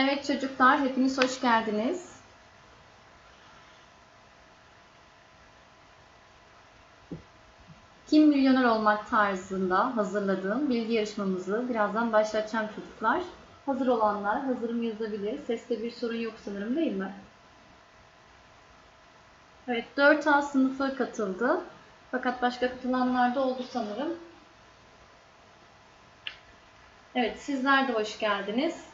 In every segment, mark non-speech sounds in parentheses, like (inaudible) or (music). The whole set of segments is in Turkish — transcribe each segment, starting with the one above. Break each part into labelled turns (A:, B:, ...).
A: Evet çocuklar, hepiniz hoş geldiniz. Kim milyoner olmak tarzında hazırladığım bilgi yarışmamızı birazdan başlatacağım çocuklar. Hazır olanlar hazırım yazabilir. Seste bir sorun yok sanırım değil mi? Evet, 4A sınıfı katıldı. Fakat başka katılanlar da oldu sanırım. Evet, sizler de hoş geldiniz.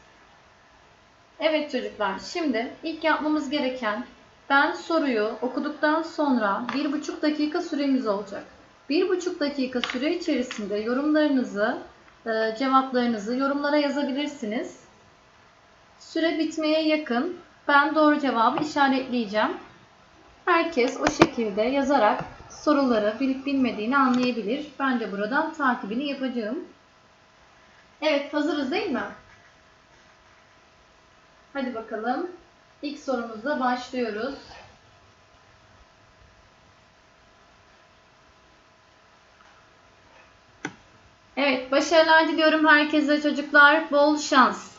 A: Evet çocuklar, şimdi ilk yapmamız gereken ben soruyu okuduktan sonra bir buçuk dakika süremiz olacak. Bir buçuk dakika süre içerisinde yorumlarınızı, e, cevaplarınızı yorumlara yazabilirsiniz. Süre bitmeye yakın ben doğru cevabı işaretleyeceğim. Herkes o şekilde yazarak soruları bilip bilmediğini anlayabilir. Ben de buradan takibini yapacağım. Evet, hazırız değil mi? Hadi bakalım. İlk sorumuzla başlıyoruz. Evet, başarılar diliyorum herkese çocuklar. Bol şans.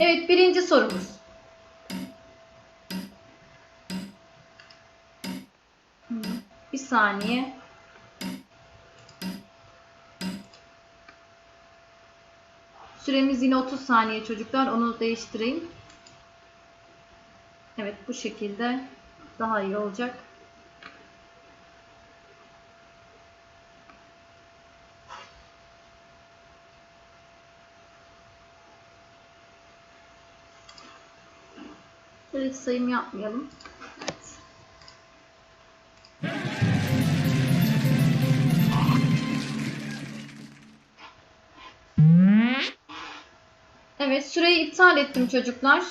A: Evet, birinci sorumuz. Bir saniye. Süremiz yine 30 saniye çocuklar. Onu değiştireyim. Evet bu şekilde daha iyi olacak. Evet sayım yapmayalım. Süreyi iptal ettim çocuklar.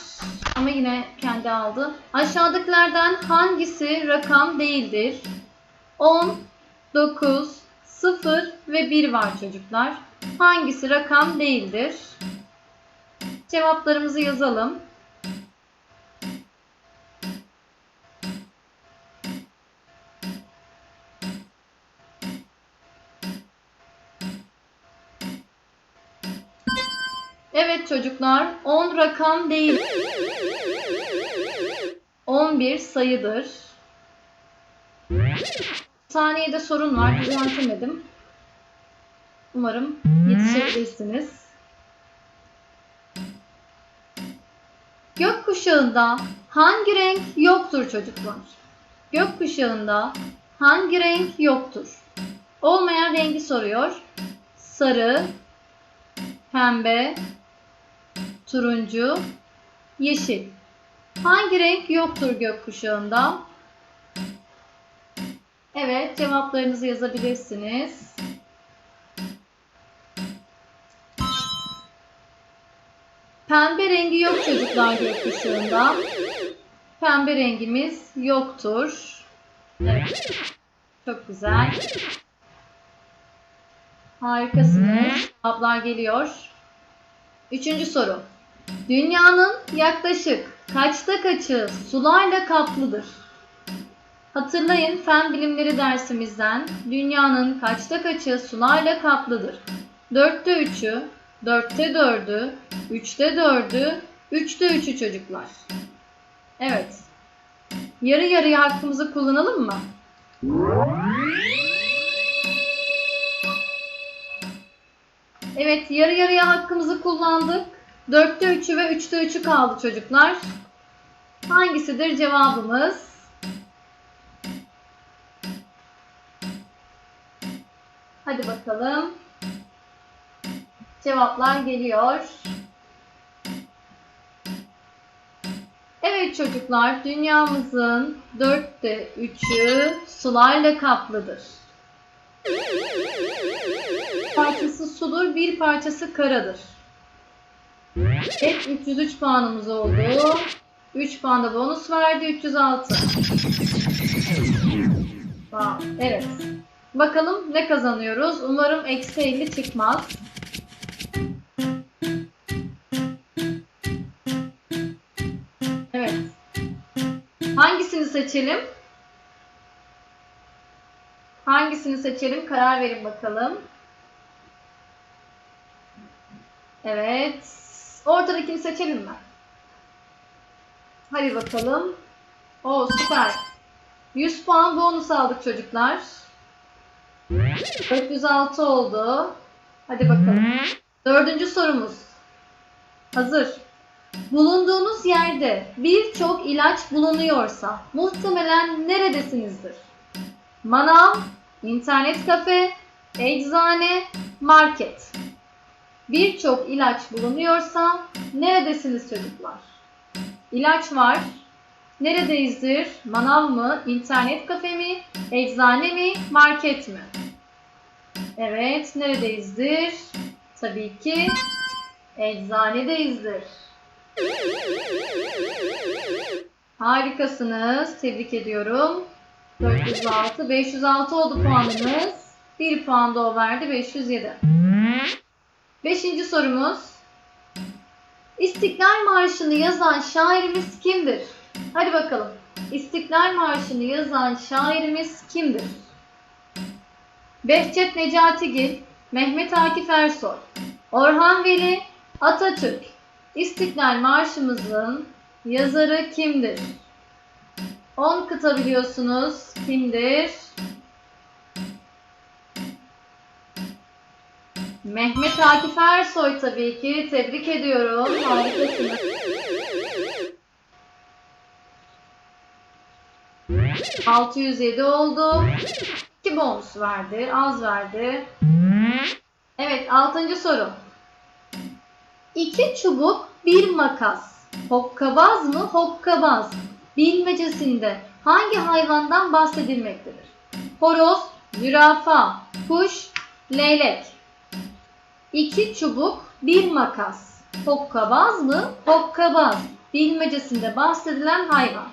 A: Ama yine kendi aldı. Aşağıdakilerden hangisi rakam değildir? 10, 9, 0 ve 1 var çocuklar. Hangisi rakam değildir? Cevaplarımızı yazalım. Çocuklar, 10 rakam değil. 11 sayıdır. Saniyede sorun var, düzeltemedim. Umarım yetişebilirsiniz. Gökkuşağında hangi renk yoktur çocuklar? Gökkuşağında hangi renk yoktur? Olmayan rengi soruyor. Sarı, pembe, turuncu, yeşil. Hangi renk yoktur gökkuşağında? Evet, cevaplarınızı yazabilirsiniz. Pembe rengi yok çocuklar gökkuşağında. Pembe rengimiz yoktur. Evet. Çok güzel. Harikasınız. Cevaplar geliyor. Üçüncü soru. Dünyanın yaklaşık kaçta kaçı sularla kaplıdır? Hatırlayın fen bilimleri dersimizden dünyanın kaçta kaçı sularla kaplıdır? Dörtte üçü, dörtte dördü, üçte dördü, üçte üçü çocuklar. Evet. Yarı yarıya hakkımızı kullanalım mı? Evet, yarı yarıya hakkımızı kullandık. 4'te 3'ü ve 3'te 3'ü kaldı çocuklar. Hangisidir cevabımız? Hadi bakalım. Cevaplar geliyor. Evet çocuklar, dünyamızın 4'te 3'ü sularla kaplıdır parçası sudur, bir parçası karadır. Evet 303 puanımız oldu. 3 puan da bonus verdi. 306. Wow, evet. Bakalım ne kazanıyoruz. Umarım eksi 50 çıkmaz. Evet. seçelim? Hangisini seçelim? Karar verin bakalım. Evet. Ortadakini seçelim mi? Hadi bakalım. Oo süper. 100 puan bonus aldık çocuklar. 406 oldu. Hadi bakalım. Dördüncü sorumuz. Hazır. Bulunduğunuz yerde birçok ilaç bulunuyorsa muhtemelen neredesinizdir? Manav, internet kafe, eczane, market. Birçok ilaç bulunuyorsa neredesiniz çocuklar? İlaç var. Neredeyizdir? Manav mı, internet kafe mi, eczane mi, market mi? Evet, neredeyizdir? Tabii ki eczanedeyizdir. Harikasınız. Tebrik ediyorum. 406, 506 oldu puanımız. 1 puan da o verdi. 507. Beşinci sorumuz. İstiklal Marşı'nı yazan şairimiz kimdir? Hadi bakalım. İstiklal Marşı'nı yazan şairimiz kimdir? Behçet Necatigil, Mehmet Akif Ersoy, Orhan Veli, Atatürk. İstiklal Marşımızın yazarı kimdir? 10 kıta biliyorsunuz. Kimdir? Mehmet Akif Ersoy tabii ki. Tebrik ediyorum. Harikasınız. ...607 oldu. 2 bonus verdi. Az verdi. Evet, altıncı soru. İki çubuk, bir makas. Hokkabaz mı, hokkabaz? Bilmecesinde hangi hayvandan bahsedilmektedir? Horoz, zürafa, kuş, leylek. İki çubuk, bir makas. Hokkabaz mı, hokkabaz? Bilmecesinde bahsedilen hayvan.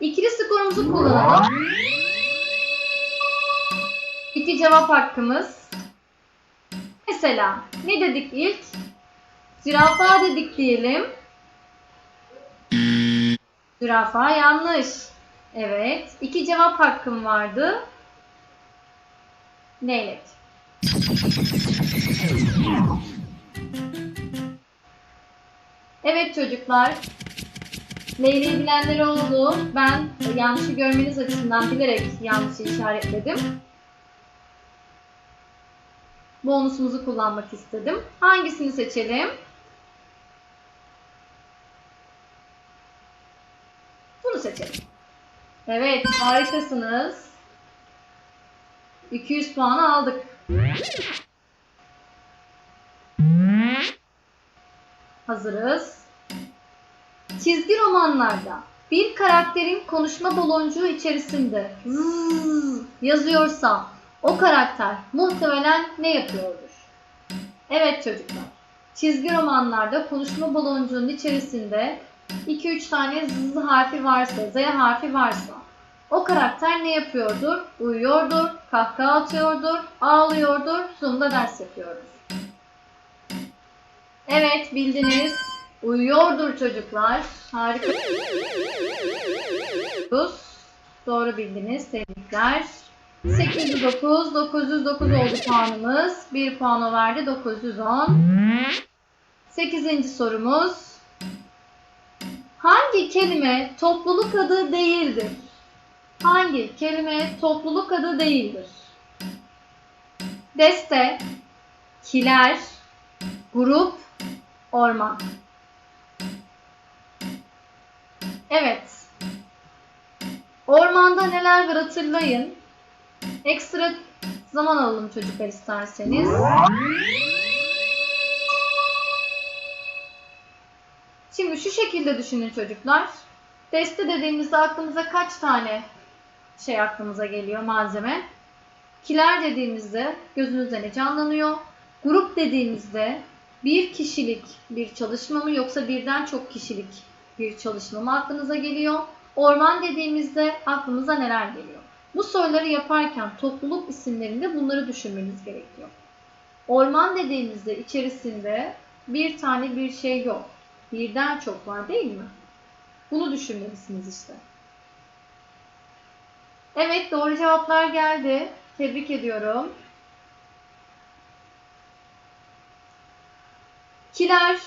A: İkili skorumuzu kullanalım. İki cevap hakkımız. Mesela ne dedik ilk? Zürafa dedik diyelim. Zürafa yanlış. Evet. iki cevap hakkım vardı. Leylek. Evet çocuklar. Leyleği bilenler oldu. Ben yanlışı görmeniz açısından bilerek yanlışı işaretledim. Bonusumuzu kullanmak istedim. Hangisini seçelim? Bunu seçelim. Evet, harikasınız. 200 puan aldık. Hazırız. Çizgi romanlarda bir karakterin konuşma baloncuğu içerisinde zzz yazıyorsa o karakter muhtemelen ne yapıyordur? Evet çocuklar. Çizgi romanlarda konuşma baloncuğunun içerisinde 2-3 tane z harfi varsa, z harfi varsa o karakter ne yapıyordur? Uyuyordur, kahkaha atıyordur, ağlıyordur, Zoom'da ders yapıyordur. Evet bildiniz. Uyuyordur çocuklar. Harika. Doğru bildiniz. Tebrikler. 809, 909 oldu puanımız. 1 puanı verdi. 910. 8. sorumuz. Hangi kelime topluluk adı değildir? Hangi kelime topluluk adı değildir? Deste, kiler, grup, orman. Evet. Ormanda neler var hatırlayın. Ekstra zaman alalım çocuklar isterseniz. Şimdi şu şekilde düşünün çocuklar. Deste dediğimizde aklımıza kaç tane şey aklımıza geliyor malzeme? Kiler dediğimizde gözünüzde ne canlanıyor? Grup dediğimizde bir kişilik bir çalışma mı yoksa birden çok kişilik bir çalışma mı aklınıza geliyor? Orman dediğimizde aklımıza neler geliyor? Bu soruları yaparken topluluk isimlerinde bunları düşünmeniz gerekiyor. Orman dediğimizde içerisinde bir tane bir şey yok. Birden çok var değil mi? Bunu düşünmelisiniz işte. Evet doğru cevaplar geldi. Tebrik ediyorum. Kiler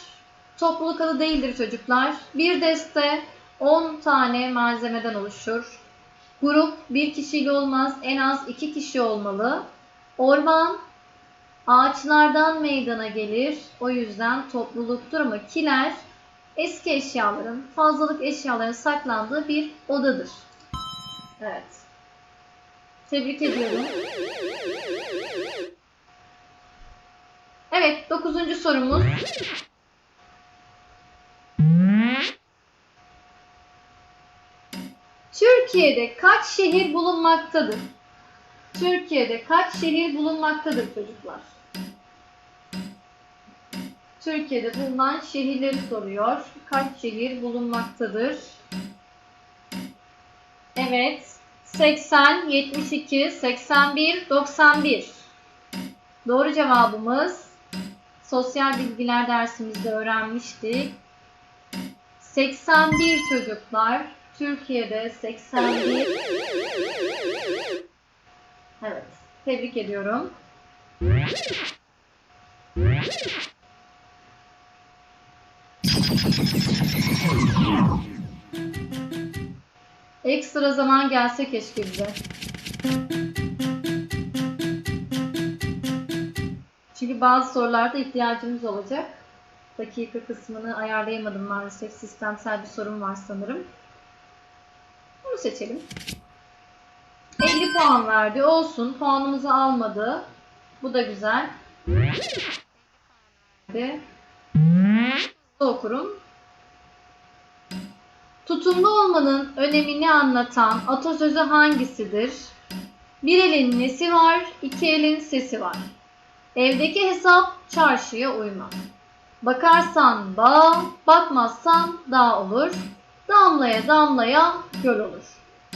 A: topluluk adı değildir çocuklar. Bir deste 10 tane malzemeden oluşur. Grup bir kişiyle olmaz, en az iki kişi olmalı. Orman ağaçlardan meydana gelir. O yüzden topluluktur ama kiler eski eşyaların, fazlalık eşyaların saklandığı bir odadır. Evet. Tebrik ediyorum. Evet, dokuzuncu sorumuz. Türkiye'de kaç şehir bulunmaktadır? Türkiye'de kaç şehir bulunmaktadır çocuklar? Türkiye'de bulunan şehirleri soruyor. Kaç şehir bulunmaktadır? Evet. 80, 72, 81, 91. Doğru cevabımız sosyal bilgiler dersimizde öğrenmiştik. 81 çocuklar. Türkiye'de 81. Evet. Tebrik ediyorum. Ekstra zaman gelse keşke bize. Bazı sorularda ihtiyacımız olacak. Dakika kısmını ayarlayamadım maalesef. Sistemsel bir sorun var sanırım. Bunu seçelim. 50 puan verdi. Olsun. Puanımızı almadı. Bu da güzel. Verdi. Okurum. Tutumlu olmanın önemini anlatan atasözü hangisidir? Bir elin nesi var, iki elin sesi var. Evdeki hesap çarşıya uymaz. Bakarsan bağ, bakmazsan dağ olur. Damlaya damlaya göl olur.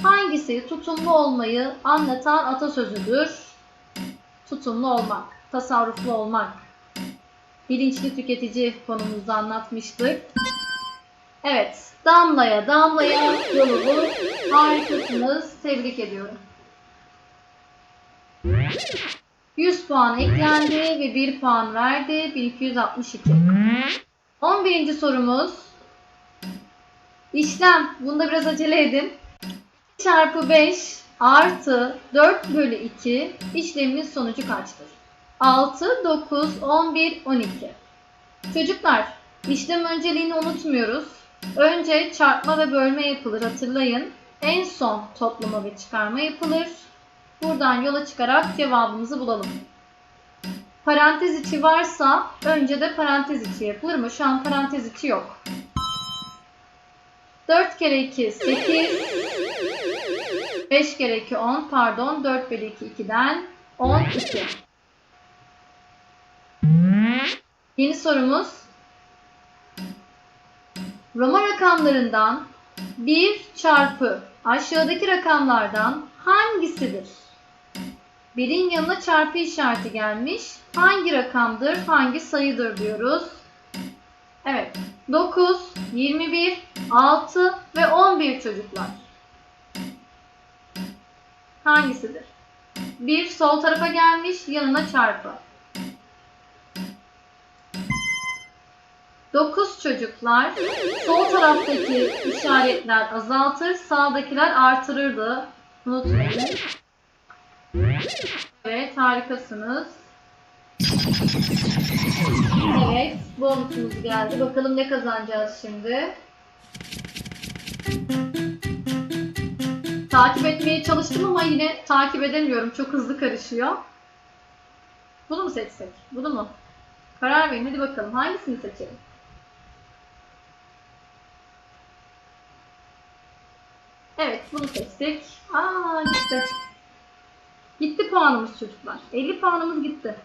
A: Hangisi tutumlu olmayı anlatan atasözüdür? Tutumlu olmak, tasarruflu olmak. Bilinçli tüketici konumuzda anlatmıştık. Evet, damlaya damlaya yol olur. Harikasınız. Tebrik ediyorum. 100 puan eklendi ve 1 puan verdi. 1262. 11. sorumuz. İşlem. Bunda biraz acele edin. Çarpı 5 artı 4 bölü 2 işleminin sonucu kaçtır? 6, 9, 11, 12. Çocuklar işlem önceliğini unutmuyoruz. Önce çarpma ve bölme yapılır hatırlayın. En son toplama ve çıkarma yapılır. Buradan yola çıkarak cevabımızı bulalım. Parantez içi varsa önce de parantez içi yapılır mı? Şu an parantez içi yok. 4 kere 2 8 5 kere 2 10 pardon 4 bölü 2 2'den 12. Yeni sorumuz. Roma rakamlarından 1 çarpı aşağıdaki rakamlardan hangisidir? Birin yanına çarpı işareti gelmiş. Hangi rakamdır, hangi sayıdır diyoruz. Evet. 9, 21, 6 ve 11 çocuklar. Hangisidir? Bir sol tarafa gelmiş, yanına çarpı. 9 çocuklar sol taraftaki işaretler azaltır, sağdakiler artırırdı. Unutmayın. Evet, harikasınız. Evet, bonusumuz geldi. Bakalım ne kazanacağız şimdi. Takip etmeye çalıştım ama yine takip edemiyorum. Çok hızlı karışıyor. Bunu mu seçsek? Bunu mu? Karar verin. Hadi bakalım. Hangisini seçelim? Evet, bunu seçtik. Aa, gitti. Gitti puanımız çocuklar. 50 puanımız gitti.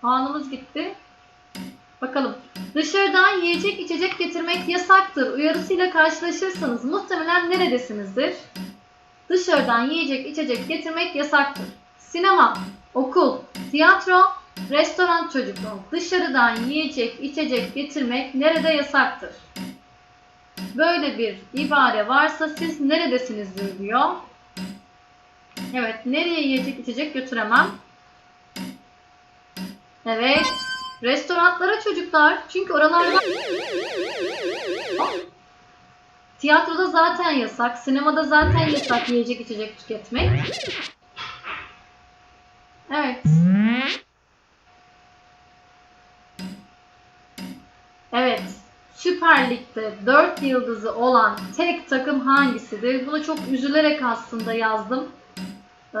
A: Puanımız gitti. Bakalım. Dışarıdan yiyecek içecek getirmek yasaktır. Uyarısıyla karşılaşırsanız muhtemelen neredesinizdir? Dışarıdan yiyecek içecek getirmek yasaktır. Sinema, okul, tiyatro, restoran çocuklar. Dışarıdan yiyecek içecek getirmek nerede yasaktır? Böyle bir ibare varsa siz neredesinizdir diyor. Evet, nereye yiyecek içecek götüremem? Evet, restoranlara çocuklar. Çünkü oralarda tiyatroda zaten yasak, sinemada zaten yasak yiyecek içecek tüketmek. Evet. Süper Lig'de 4 yıldızı olan tek takım hangisidir? Bunu çok üzülerek aslında yazdım. Ee,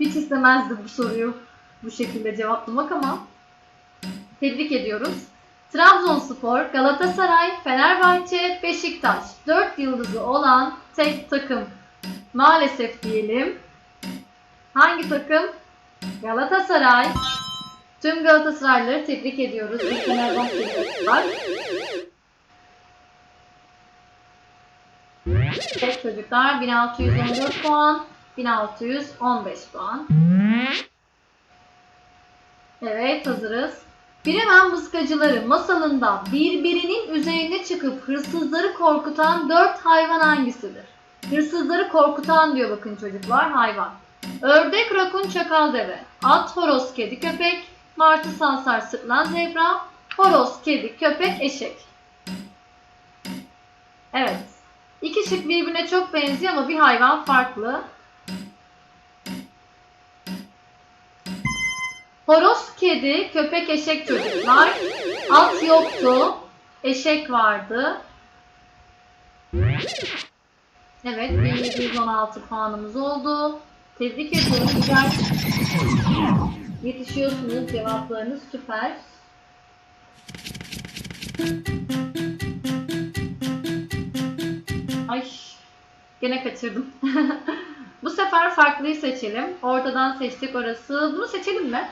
A: (laughs) hiç istemezdim bu soruyu bu şekilde cevaplamak ama tebrik ediyoruz. Trabzonspor, Galatasaray, Fenerbahçe, Beşiktaş 4 yıldızı olan tek takım. Maalesef diyelim. Hangi takım? Galatasaray. Tüm Galatasaraylıları tebrik ediyoruz. Bir Fenerbahçeli var. Evet çocuklar 1614 puan, 1615 puan. Evet hazırız. Biremen mıskacıları masalında birbirinin üzerine çıkıp hırsızları korkutan dört hayvan hangisidir? Hırsızları korkutan diyor bakın çocuklar hayvan. Ördek, rakun, çakal, deve. At, horoz, kedi, köpek. Martı, sansar, sırtlan, zebra. Horoz, kedi, köpek, eşek. Evet. İki şık birbirine çok benziyor ama bir hayvan farklı. Horoz, kedi, köpek, eşek çocuklar. At yoktu. Eşek vardı. Evet, 1716 puanımız oldu. Tebrik ediyorum. Güzel yetişiyorsunuz. Cevaplarınız süper. Ay, gene kaçırdım. (laughs) Bu sefer farklıyı seçelim. Ortadan seçtik orası. Bunu seçelim mi?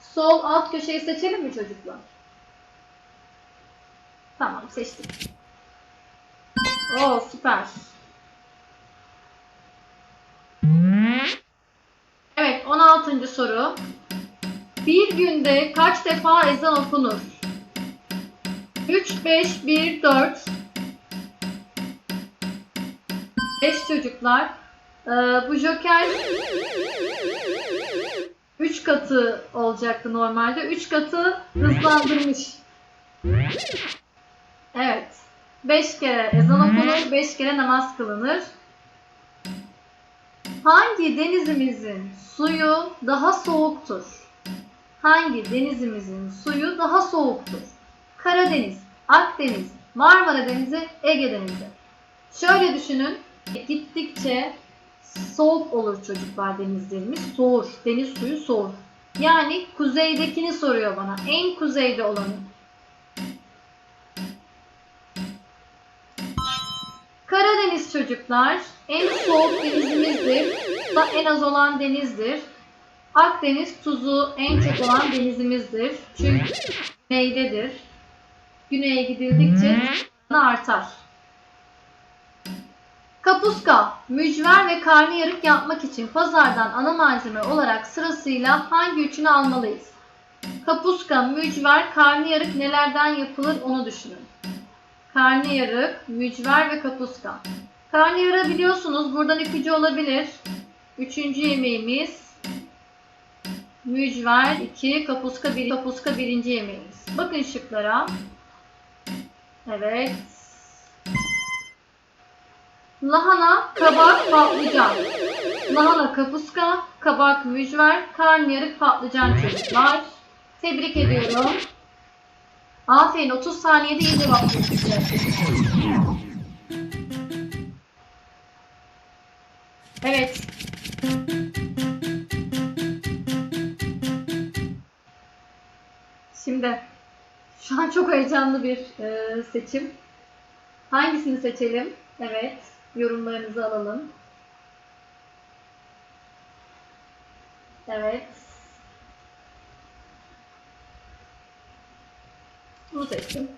A: Sol alt köşeyi seçelim mi çocuklar? Tamam seçtik. Oo süper. 16. soru. Bir günde kaç defa ezan okunur? 3, 5, 1, 4. 5 çocuklar. Ee, bu joker 3 katı olacaktı normalde. 3 katı hızlandırmış. Evet. 5 kere ezan okunur, 5 kere namaz kılınır. Hangi denizimizin suyu daha soğuktur? Hangi denizimizin suyu daha soğuktur? Karadeniz, Akdeniz, Marmara Denizi, Ege Denizi. Şöyle düşünün. Gittikçe soğuk olur çocuklar denizlerimiz. Soğur. Deniz suyu soğur. Yani kuzeydekini soruyor bana. En kuzeyde olanı. Karadeniz çocuklar en soğuk denizimizdir. Da en az olan denizdir. Akdeniz tuzu en çok olan denizimizdir. Çünkü güneydedir. Güneye gidildikçe artar. Kapuska, mücver ve karnıyarık yapmak için pazardan ana malzeme olarak sırasıyla hangi üçünü almalıyız? Kapuska, mücver, karnıyarık nelerden yapılır onu düşünün. Karnıyarık, mücver ve kapuska. Karnıyarığı biliyorsunuz buradan ipucu olabilir. Üçüncü yemeğimiz mücver 2, kapuska 1, kapuska birinci yemeğimiz. Bakın şıklara. Evet. Lahana, kabak, patlıcan. Lahana, kapuska, kabak, mücver, karnıyarık, patlıcan çocuklar. Tebrik ediyorum. Aferin 30 saniyede iyi cevaplıyorsunuz. Evet. Şimdi şu an çok heyecanlı bir e, seçim. Hangisini seçelim? Evet. Yorumlarınızı alalım. Evet. Bunu seçtim.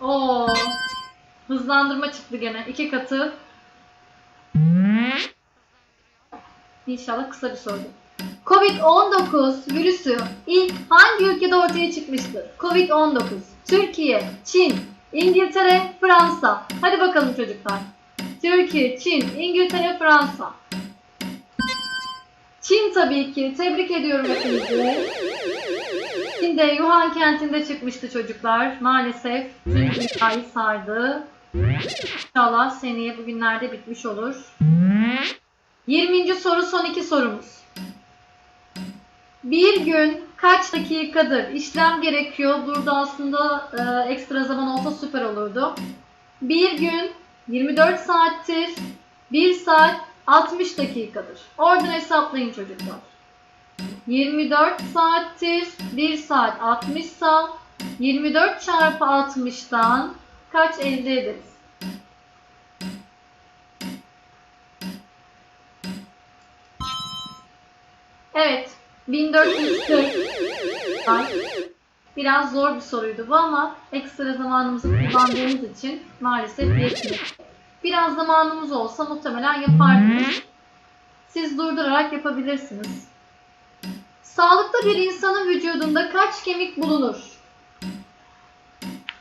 A: Oo. Hızlandırma çıktı gene. İki katı. İnşallah kısa bir soru. Covid-19 virüsü ilk hangi ülkede ortaya çıkmıştır? Covid-19. Türkiye, Çin, İngiltere, Fransa. Hadi bakalım çocuklar. Türkiye, Çin, İngiltere, Fransa. Çin tabii ki. Tebrik ediyorum hepinizi. Çin'de Yuhan kentinde çıkmıştı çocuklar. Maalesef dünyayı sardı. İnşallah seneye bugünlerde bitmiş olur. 20. soru son iki sorumuz. Bir gün kaç dakikadır işlem gerekiyor? Burada aslında e, ekstra zaman olsa süper olurdu. Bir gün 24 saattir, 1 saat 60 dakikadır. Oradan hesaplayın çocuklar. 24 saattir, 1 saat 60 saat, 24 çarpı 60'tan kaç elde ederiz? Evet, 1440 var. Biraz zor bir soruydu bu ama ekstra zamanımızı kullandığımız için maalesef yetmedi. Biraz zamanımız olsa muhtemelen yapardık. Siz durdurarak yapabilirsiniz. Sağlıklı bir insanın vücudunda kaç kemik bulunur?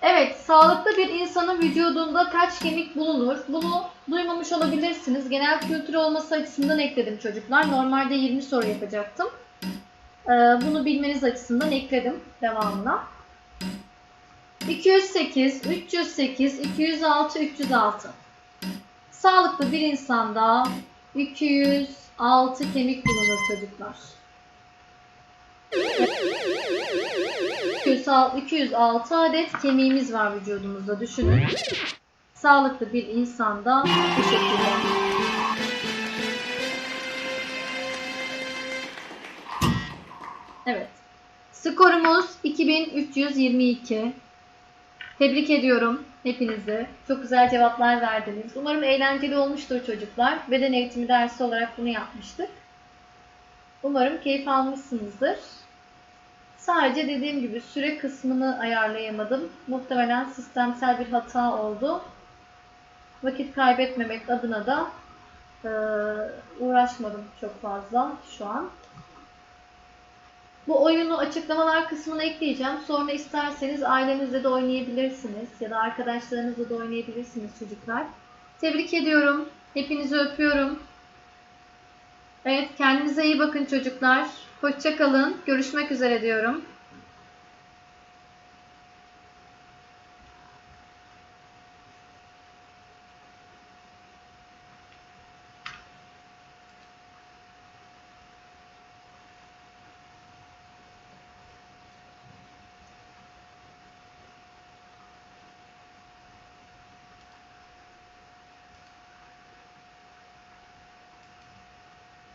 A: Evet, sağlıklı bir insanın vücudunda kaç kemik bulunur? Bunu duymamış olabilirsiniz. Genel kültür olması açısından ekledim çocuklar. Normalde 20 soru yapacaktım. Ee, bunu bilmeniz açısından ekledim devamına. 208, 308, 206, 306. Sağlıklı bir insanda 206 kemik bulunur çocuklar. 206 206 adet kemiğimiz var vücudumuzda düşünün. Sağlıklı bir insanda bu şekilde. Evet. Skorumuz 2322. Tebrik ediyorum hepinizi. Çok güzel cevaplar verdiniz. Umarım eğlenceli olmuştur çocuklar. Beden eğitimi dersi olarak bunu yapmıştık. Umarım keyif almışsınızdır. Sadece dediğim gibi süre kısmını ayarlayamadım. Muhtemelen sistemsel bir hata oldu. Vakit kaybetmemek adına da uğraşmadım çok fazla şu an. Bu oyunu açıklamalar kısmına ekleyeceğim. Sonra isterseniz ailenizle de oynayabilirsiniz ya da arkadaşlarınızla da oynayabilirsiniz çocuklar. Tebrik ediyorum. Hepinizi öpüyorum. Evet kendinize iyi bakın çocuklar. Hoşça kalın. Görüşmek üzere diyorum.